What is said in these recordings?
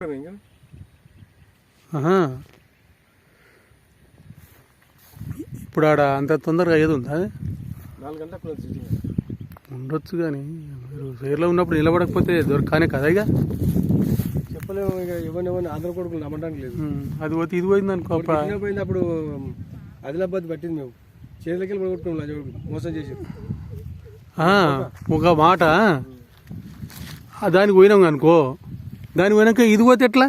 ఇంకా? ఆహా. ఇప్పుడు ఆడ అంత తొందరగా ఏది ఉందా నాలుగు గంటలకు ఉండొచ్చు కానీ మీరు సైడ్లో ఉన్నప్పుడు నిలబడకపోతే దొరకనే కదా ఇక చెప్పలేము ఇక ఎవరిని ఎవరిని ఆంధ్ర కొడుకులు నమ్మడానికి లేదు. అది పోతే ఇది పోయింది అనుకో కిడ్నాప్ పోయింది అప్పుడు ఆదిలాబాద్ పట్టింది మేము. చేతులకి వెళ్ళి కొట్టుకున్నాం లంచగొడుకు మోసం చేసి. ఒక మాట. దానికి పోయినాం అనుకో. దానికి పోయినాక ఇది పోతే ఎట్లా?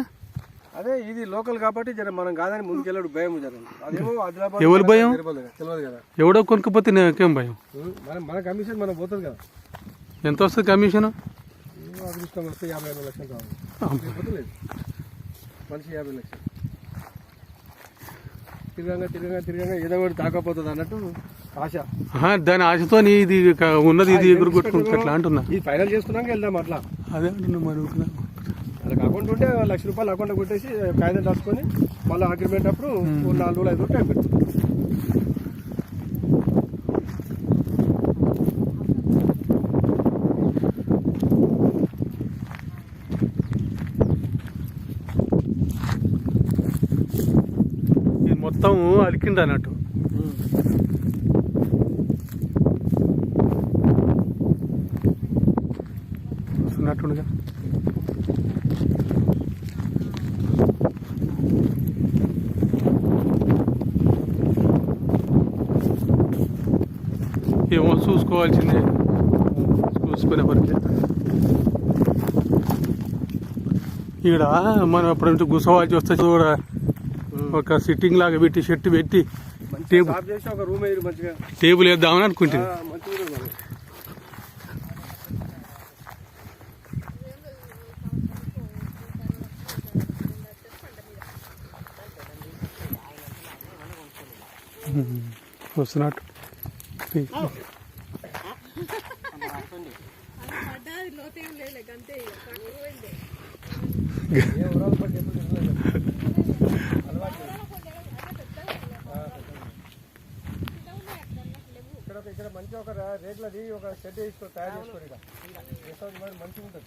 అదే ఇది లోకల్ కాబట్టి జర మనం కాదని ముందుకు వెళ్ళాడు భయం జర. అదేమో ఆదిలాబాద్ ఎవరి భయం? తెలియదు కదా, ఎవడో కొనుక్కపోతే నాకేం భయం? మన మన కమిషన్ మనం పోతుంది కదా. ఎంత వస్తుంది కమిషన్? అదృష్టం వస్తే యాభై ఐదు లక్షలు కావాలి మనిషి యాభై లక్షలు. తిరగంగా తిరగంగా తిరగంగా ఏదో ఒకటి తాకపోతుంది అన్నట్టు ఆశ. దాని ఆశతో ఇది ఉన్నది ఇది ఎగురు కొట్టుకుంటే ఎట్లా అంటున్నా. ఇది ఫైనల్ చేసుకున్నాక వెళ్దాం అట్లా. అదే అంటున్నా మరి. వాళ్ళకి అకౌంట్ ఉంటే లక్ష రూపాయలు అకౌంట్ కొట్టేసి కాగితం రాసుకొని మళ్ళీ అగ్రిమెంట్ అప్పుడు నాలుగు రోజులు ఐదు రోజులు టైం పెడుతుంది. మొత్తం అలికింది అన్నట్టు. వస్తున్నట్టుండగా ఏమో చూసుకోవాల్సిందే. చూసుకునే పనికి ఈడ మనం అప్పుడు గుసవాల్సి వస్తే చూడ. ఒక సిట్టింగ్ లాగా పెట్టి షర్ట్ పెట్టి టేబుల్ సాఫ్ చేసి ఒక రూమ్ వేయరు మంచిగా. టేబుల్ వేద్దామని అనుకుంటుంది ఆ, మంచిగా ఉంటుంది మరి. వస్తున్నట్టు పడ్డాది లోతేం లేదు అంతే ఇక పట్టుకు పోయింది ఏ ఊరాలు పట్టి ఎప్పుడు తిరగలేదు. అలవాటు లేదు. ఇక్కడ మంచి ఒక రేట్లది ఒక షెడ్ వేసుకో తయారు చేసుకోరు మరి మంచిగా ఉంటుంది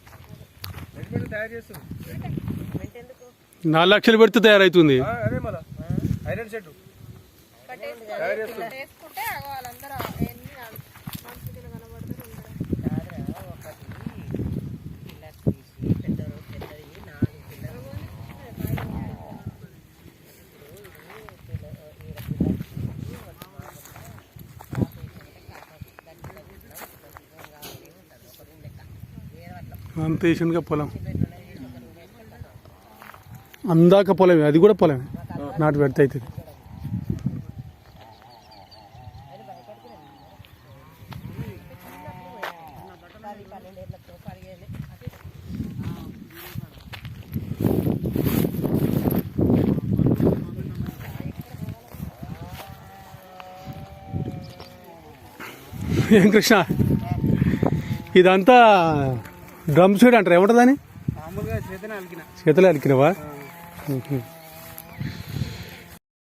రెడీమేడ్ తయారు చేస్తుంది నాలుగు లక్షలు పెడితే తయారవుతుంది అదే మళ్ళా. ఐరన్ షెడ్ వేసుకుంటే వాళ్ళందరూ ఎన్ని కనబడుతూ అంత వేసిందిగా పొలం. అందాక పొలమే అది కూడా పొలమే. నాటు పెడితే అవుతుంది. ఏం కృష్ణ ఇదంతా డ్రమ్ సీడ్ అంటారు? ఏమంటుందని మామూలుగా చేతనే అలికిన. చేతులు అలికినవా.